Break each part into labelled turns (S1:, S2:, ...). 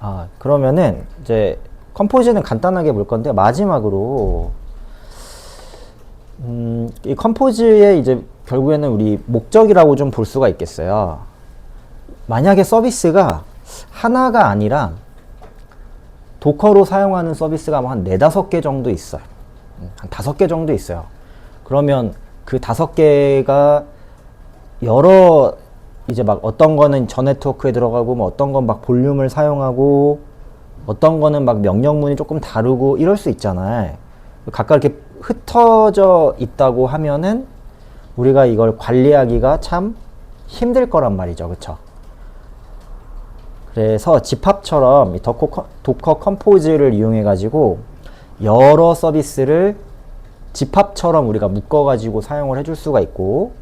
S1: 아, 그러면은 이제 컴포즈는 간단하게 볼 건데 마지막으로 음, 이 컴포즈의 이제 결국에는 우리 목적이라고 좀 볼 수가 있겠어요. 만약에 서비스가 하나가 아니라 도커로 사용하는 서비스가 뭐한 네다섯 개 정도 있어요. 음, 한 다섯 개 정도 있어요. 그러면 그 다섯 개가 여러 이제 막 어떤 거는 전 네트워크에 들어가고 뭐 어떤 건 막 볼륨을 사용하고 어떤 거는 막 명령문이 조금 다르고 이럴 수 있잖아요. 각각 이렇게 흩어져 있다고 하면은 우리가 이걸 관리하기가 참 힘들 거란 말이죠. 그쵸? 그래서 집합처럼 이 도커, 컴- 도커 컴포즈를 이용해 가지고 여러 서비스를 집합처럼 우리가 묶어 가지고 사용을 해줄 수가 있고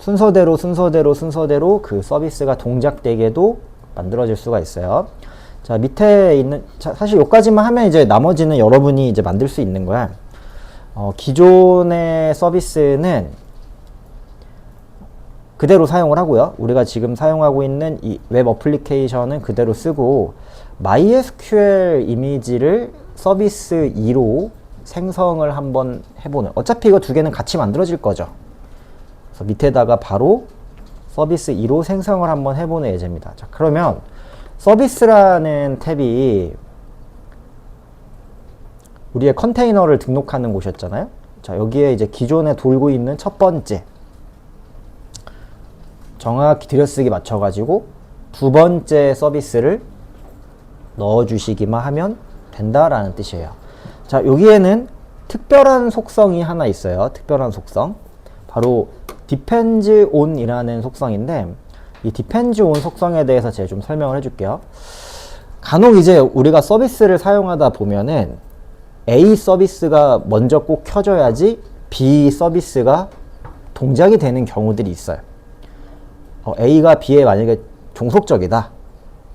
S1: 순서대로 순서대로 순서대로 그 서비스가 동작되게도 만들어질 수가 있어요. 자 밑에 있는 자, 사실 여기까지만 하면 이제 나머지는 여러분이 이제 만들 수 있는 거야. 어, 기존의 서비스는 그대로 사용을 하고요. 우리가 지금 사용하고 있는 이 웹 어플리케이션은 그대로 쓰고 MySQL 이미지를 서비스 2로 생성을 한번 해보는. 어차피 이거 두 개는 같이 만들어질 거죠. 그래서 밑에다가 바로 서비스 2로 생성을 한번 해보는 예제입니다. 자, 그러면 서비스라는 탭이 우리의 컨테이너를 등록하는 곳이었잖아요. 자, 여기에 이제 기존에 돌고 있는 첫 번째 정확히 들여쓰기 맞춰가지고 두 번째 서비스를 넣어주시기만 하면 된다라는 뜻이에요. 자, 여기에는 특별한 속성이 하나 있어요. 특별한 속성. 바로 depends on이라는 속성인데 이 depends on 속성에 대해서 제가 좀 설명을 해줄게요. 간혹 이제 우리가 서비스를 사용하다 보면은 A 서비스가 먼저 꼭 켜져야지 B 서비스가 동작이 되는 경우들이 있어요. 어, A가 B에 만약에 종속적이다.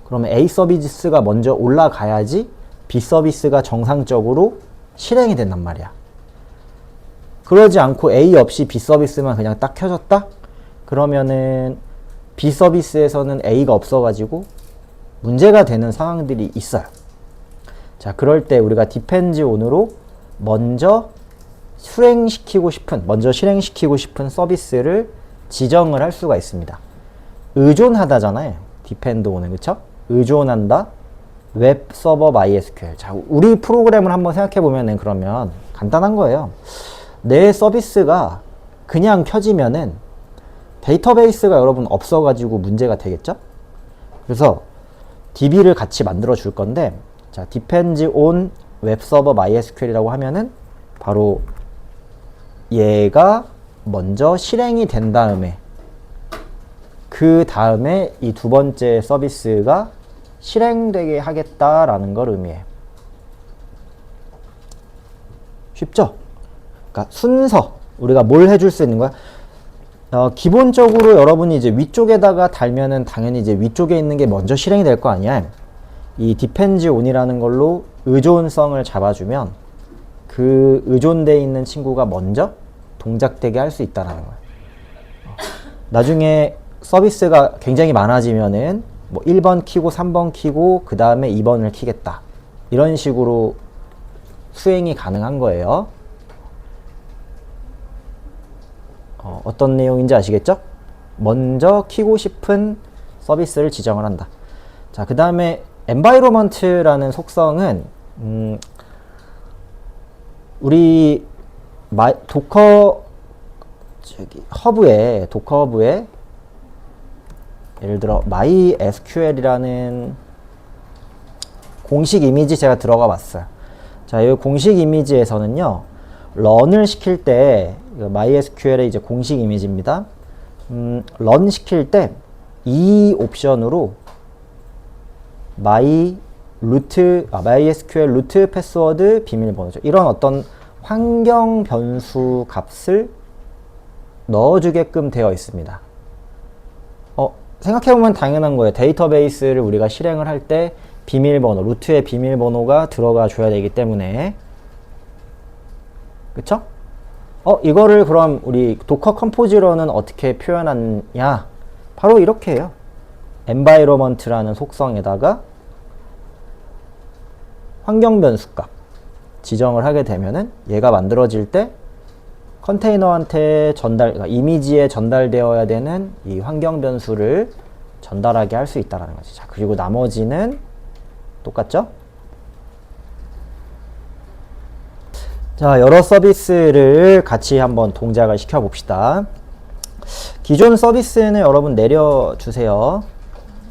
S1: 그러면 A 서비스가 먼저 올라가야지 B 서비스가 정상적으로 실행이 된단 말이야. 그러지 않고 A 없이 B 서비스만 그냥 딱 켜졌다? 그러면은 B 서비스에서는 A가 없어가지고 문제가 되는 상황들이 있어요. 자, 그럴 때 우리가 depends on으로 먼저 수행시키고 싶은, 먼저 실행시키고 싶은 서비스를 지정을 할 수가 있습니다. 의존하다잖아요. depend on은, 그쵸? 의존한다. 웹 서버 MySQL. 자, 우리 프로그램을 한번 생각해 보면은 그러면 간단한 거예요. 내 서비스가 그냥 켜지면은 데이터베이스가 여러분 없어가지고 문제가 되겠죠? 그래서 DB를 같이 만들어 줄 건데, 자, depends on 웹 서버 MySQL이라고 하면은 바로 얘가 먼저 실행이 된 다음에 그 다음에 이 두 번째 서비스가 실행되게 하겠다라는 걸 의미해요. 쉽죠? 그러니까 순서 우리가 뭘 해줄 수 있는 거야? 어, 기본적으로 여러분이 이제 위쪽에다가 달면은 당연히 이제 위쪽에 있는 게 먼저 실행이 될 거 아니야. 이 depends on이라는 걸로 의존성을 잡아주면 그 의존돼 있는 친구가 먼저 동작되게 할 수 있다라는 거야. 어, 나중에 서비스가 굉장히 많아지면은 뭐 1번 키고 3번 키고 그 다음에 2번을 키겠다. 이런 식으로 수행이 가능한 거예요. 어, 어떤 내용인지 아시겠죠? 먼저 키고 싶은 서비스를 지정을 한다. 자, 그 다음에 environment라는 속성은 음, 우리 마, 도커 저기 허브에 도커 허브에 예를 들어 MySQL이라는 공식 이미지 제가 들어가 봤어요. 자, 이 공식 이미지에서는요, 런을 시킬 때, 이거 MySQL의 이제 공식 이미지입니다. 음, 런 시킬 때, 이 옵션으로 my 루트, 아, MySQL 루트 패스워드 비밀번호죠. 이런 어떤 환경 변수 값을 넣어주게끔 되어 있습니다. 어, 생각해보면 당연한 거예요. 데이터베이스를 우리가 실행을 할 때 비밀번호, 루트의 비밀번호가 들어가 줘야 되기 때문에 그쵸? 어, 이거를 그럼 우리 도커 컴포즈로는 어떻게 표현하냐? 바로 이렇게 해요. environment라는 속성에다가 환경 변수 값 지정을 하게 되면은 얘가 만들어질 때 컨테이너한테 전달, 그러니까 이미지에 전달되어야 되는 이 환경 변수를 전달하게 할 수 있다라는 거지. 자, 그리고 나머지는 똑같죠? 자, 여러 서비스를 같이 한번 동작을 시켜 봅시다. 기존 서비스는 여러분 내려주세요.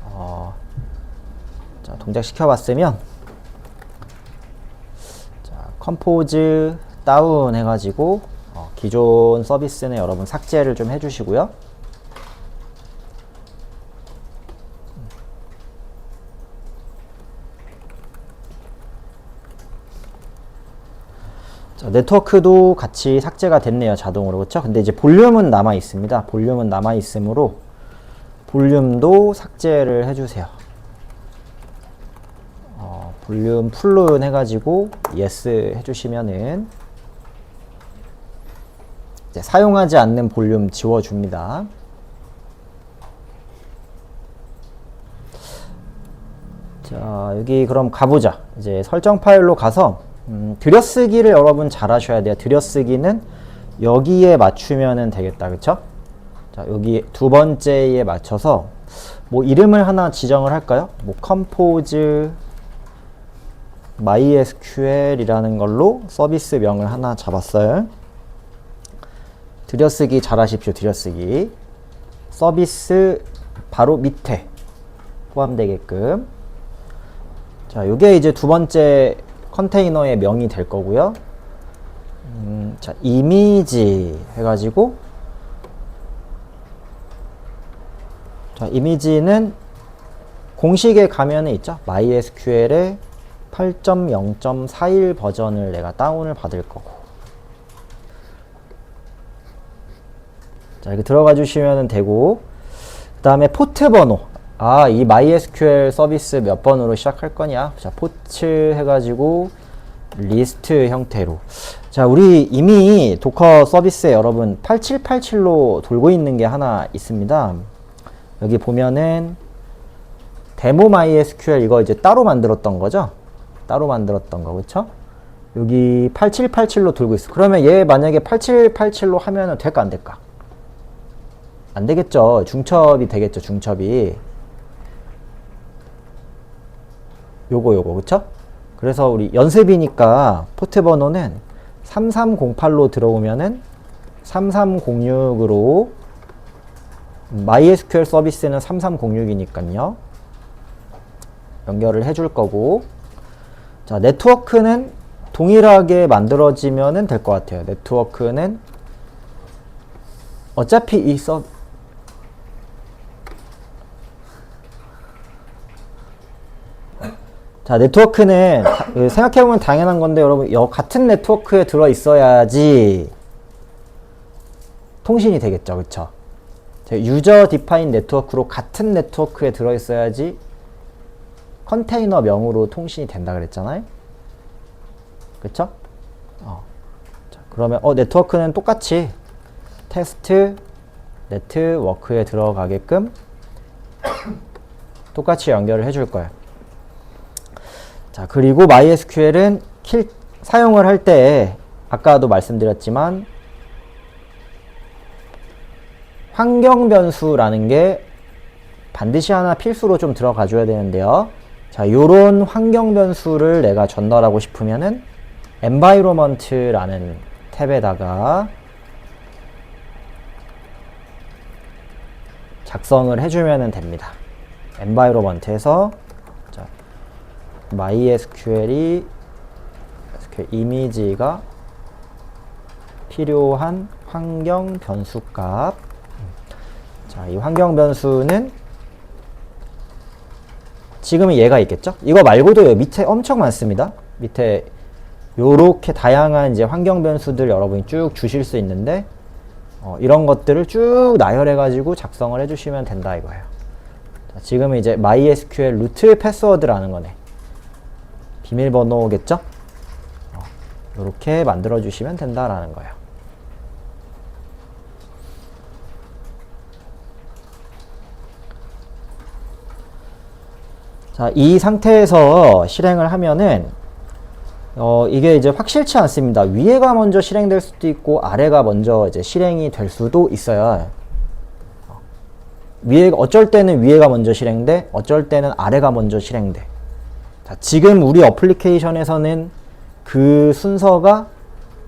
S1: 어, 자, 동작 시켜봤으면, 자, 컴포즈 다운 해가지고, 어, 기존 서비스는 여러분 삭제를 좀 해주시고요. 네트워크도 같이 삭제가 됐네요. 자동으로. 그렇죠? 근데 이제 볼륨은 남아 있습니다. 볼륨은 남아 있으므로 볼륨도 삭제를 해 주세요. 어, 볼륨 풀룬 해 가지고 예스 해 주시면은 사용하지 않는 볼륨 지워 줍니다. 자, 여기 그럼 가보자. 이제 설정 파일로 가서 음, 들여쓰기를 여러분 잘 하셔야 돼요. 들여쓰기는 여기에 맞추면 되겠다. 그쵸? 자, 여기 두 번째에 맞춰서 뭐 이름을 하나 지정을 할까요? 뭐 컴포즈 MySQL이라는 걸로 서비스명을 하나 잡았어요. 들여쓰기 잘 하십시오. 들여쓰기. 서비스 바로 밑에 포함되게끔. 자, 요게 이제 두 번째 컨테이너의 명이 될 거고요. 음, 자, 이미지 해가지고 자, 이미지는 공식에 가면은 있죠. MySQL의 8.0.41 버전을 내가 다운을 받을 거고. 자, 이렇게 들어가 주시면 되고, 그 다음에 포트 번호. 아, 이 MySQL 서비스 몇 번으로 시작할 거냐? 자, 포트 해가지고 리스트 형태로. 자, 우리 이미 도커 서비스에 여러분 8787로 돌고 있는 게 하나 있습니다. 여기 보면은 데모 MySQL 이거 이제 따로 만들었던 거죠? 따로 만들었던 거, 그쵸? 여기 8787로 돌고 있어. 그러면 얘 만약에 8787로 하면은 될까, 안 될까? 안 되겠죠. 중첩이 되겠죠, 중첩이. 요거 요거 그쵸? 그래서 우리 연습이니까 포트 번호는 3308로 들어오면은 3306으로 MySQL 서비스는 3306이니까요. 연결을 해줄 거고 자 네트워크는 동일하게 만들어지면 될 것 같아요. 네트워크는 어차피 이 서, 자, 네트워크는 그 생각해보면 당연한 건데 여러분 여 같은 네트워크에 들어 있어야지 통신이 되겠죠. 그쵸? 유저 디파인 네트워크로 같은 네트워크에 들어 있어야지 컨테이너 명으로 통신이 된다 그랬잖아요. 그쵸? 어. 자, 그러면 어 네트워크는 똑같이 테스트 네트워크에 들어가게끔 똑같이 연결을 해줄 거예요. 자, 그리고 MySQL은 킬, 사용을 할 때, 아까도 말씀드렸지만, 환경 변수라는 게 반드시 하나 필수로 좀 들어가 줘야 되는데요. 자, 요런 환경 변수를 내가 전달하고 싶으면은 environment라는 탭에다가 작성을 해주면 됩니다. environment에서 MySQL이 SQL 이미지가 필요한 환경 변수 값. 자, 이 환경 변수는 지금은 얘가 있겠죠? 이거 말고도 밑에 엄청 많습니다. 밑에 요렇게 다양한 이제 환경 변수들 여러분이 쭉 주실 수 있는데 어, 이런 것들을 쭉 나열해 가지고 작성을 해 주시면 된다 이거예요. 자, 지금은 이제 MySQL 루트 패스워드라는 거네. 비밀번호겠죠? 이렇게 어, 만들어 주시면 된다라는 거예요. 자, 이 상태에서 실행을 하면은 어, 이게 이제 확실치 않습니다. 위에가 먼저 실행될 수도 있고 아래가 먼저 이제 실행이 될 수도 있어요. 위에 어쩔 때는 위에가 먼저 실행돼, 어쩔 때는 아래가 먼저 실행돼. 자, 지금 우리 어플리케이션에서는 그 순서가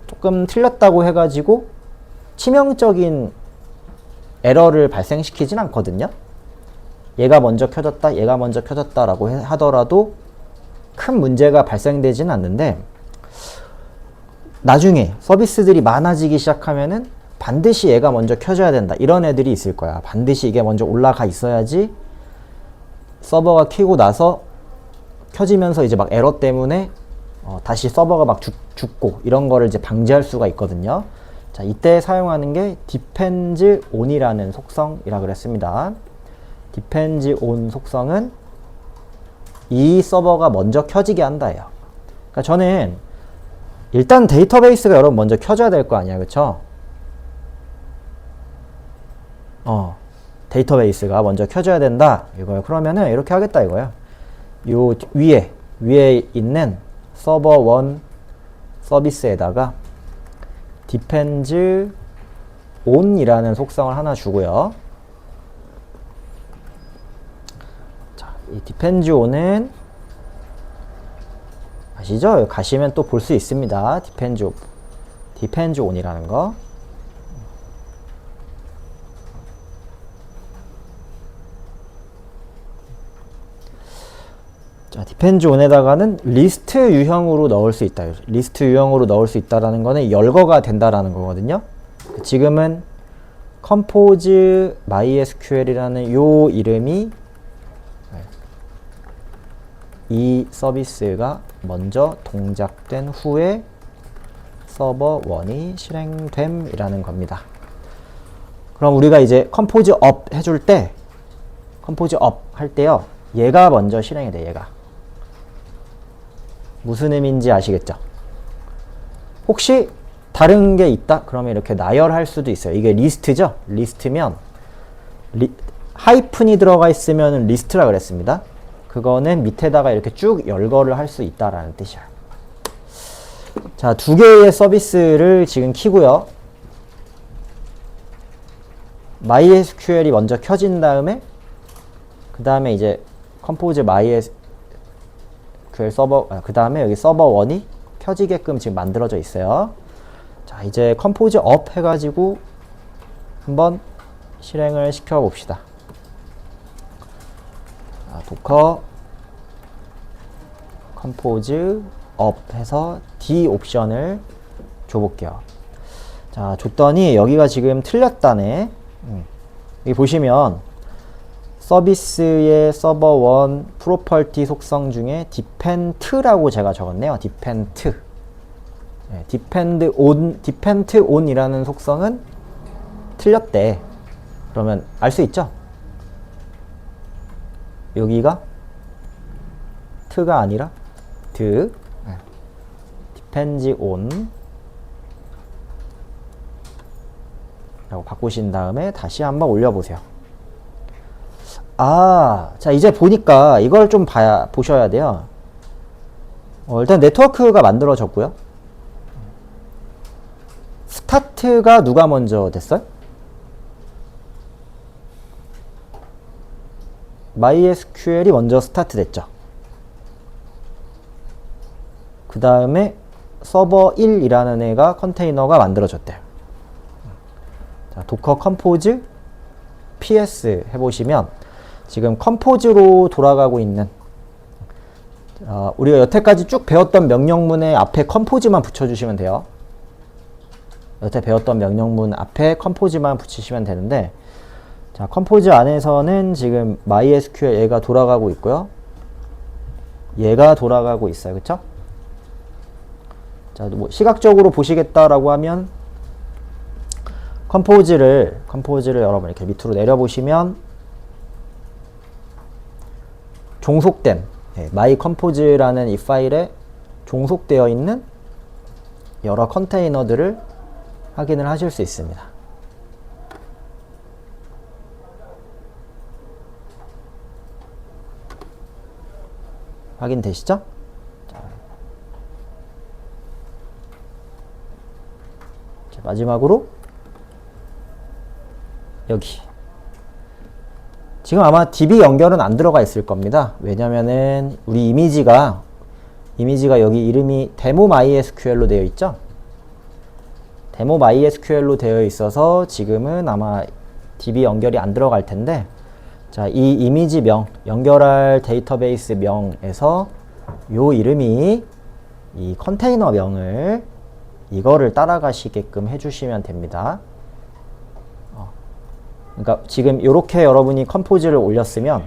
S1: 조금 틀렸다고 해가지고 치명적인 에러를 발생시키진 않거든요. 얘가 먼저 켜졌다, 얘가 먼저 켜졌다라고 해- 하더라도 큰 문제가 발생되지는 않는데 나중에 서비스들이 많아지기 시작하면은 반드시 얘가 먼저 켜져야 된다. 이런 애들이 있을 거야. 반드시 이게 먼저 올라가 있어야지 서버가 켜고 나서 켜지면서 이제 막 에러 때문에 어, 다시 서버가 막 죽, 죽고 이런 거를 이제 방지할 수가 있거든요. 자, 이때 사용하는 게 depends on이라는 속성이라 그랬습니다. depends on 속성은 이 서버가 먼저 켜지게 한다예요. 그러니까 저는 일단 데이터베이스가 여러분 먼저 켜져야 될 거 아니야, 그렇죠? 어, 데이터베이스가 먼저 켜져야 된다 이거예요. 그러면은 이렇게 하겠다 이거예요. 요 위에 위에 있는 서버 1 서비스에다가 depends on이라는 속성을 하나 주고요. 자, 이 depends on은 아시죠? 가시면 또 볼 수 있습니다. depends depends on이라는 거. 자, 디펜즈 온에다가는 리스트 유형으로 넣을 수 있다. 리스트 유형으로 넣을 수 있다라는 거는 열거가 된다라는 거거든요. 지금은 컴포즈 MySQL이라는 요 이름이 이 서비스가 먼저 동작된 후에 서버 1이 실행됨이라는 겁니다. 그럼 우리가 이제 컴포즈 업 해줄 때 컴포즈 업 할 때요. 얘가 먼저 실행이 돼, 얘가. 무슨 의미인지 아시겠죠? 혹시 다른 게 있다? 그러면 이렇게 나열할 수도 있어요. 이게 리스트죠? 리스트면 리, 하이픈이 들어가 있으면 리스트라 그랬습니다. 그거는 밑에다가 이렇게 쭉 열거를 할 수 있다라는 뜻이야. 자, 두 개의 서비스를 지금 키고요. MySQL이 먼저 켜진 다음에 그 다음에 이제 컴포즈 MySQL 서버 그 다음에 여기 서버 1이 켜지게끔 지금 만들어져 있어요. 자 이제 컴포즈 업 해가지고 한번 실행을 시켜 봅시다. 자, 도커 컴포즈 업 해서 D 옵션을 줘볼게요. 자 줬더니 여기가 지금 틀렸다네. 음. 여기 보시면 서비스의 서버 1 프로퍼티 속성 중에 depend라고 제가 적었네요. depend. 네, depend on, depend on이라는 속성은 틀렸대. 그러면 알 수 있죠? 여기가 트가 아니라 드. 네. depends on 라고 바꾸신 다음에 다시 한번 올려보세요. 아, 자, 이제 보니까 이걸 좀 봐야, 보셔야 돼요. 어, 일단 네트워크가 만들어졌고요. 스타트가 누가 먼저 됐어요? MySQL이 먼저 스타트 됐죠. 그 다음에 서버 1이라는 애가 컨테이너가 만들어졌대요. 자, 도커 컴포즈 ps 해보시면 지금 컴포즈로 돌아가고 있는 어, 우리가 여태까지 쭉 배웠던 명령문의 앞에 컴포즈만 붙여주시면 돼요. 여태 배웠던 명령문 앞에 컴포즈만 붙이시면 되는데 자 컴포즈 안에서는 지금 MySQL 얘가 돌아가고 있고요. 얘가 돌아가고 있어요. 그쵸? 자, 뭐 시각적으로 보시겠다라고 하면 컴포즈를 컴포즈를 여러분 이렇게 밑으로 내려보시면 종속된 예, 마이 컴포즈라는 이 파일에 종속되어 있는 여러 컨테이너들을 확인을 하실 수 있습니다. 확인되시죠? 마지막으로 여기 지금 아마 DB 연결은 안 들어가 있을 겁니다. 왜냐면은 우리 이미지가 이미지가 여기 이름이 데모 MySQL로 되어 있죠. 데모 MySQL로 되어 있어서 지금은 아마 DB 연결이 안 들어갈 텐데 자, 이 이미지 명, 연결할 데이터베이스 명에서 요 이름이 이 컨테이너 명을 이거를 따라가시게끔 해주시면 됩니다. 어. 그러니까 지금 이렇게 여러분이 컴포즈를 올렸으면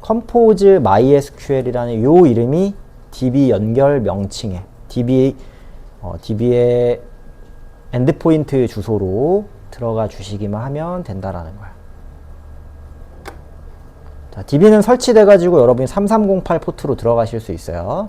S1: 컴포즈 MySQL이라는 요 이름이 DB 연결 명칭에 DB 어, DB의 엔드포인트 주소로 들어가 주시기만 하면 된다라는 거야. 자, DB는 설치돼 가지고 여러분이 3308 포트로 들어가실 수 있어요.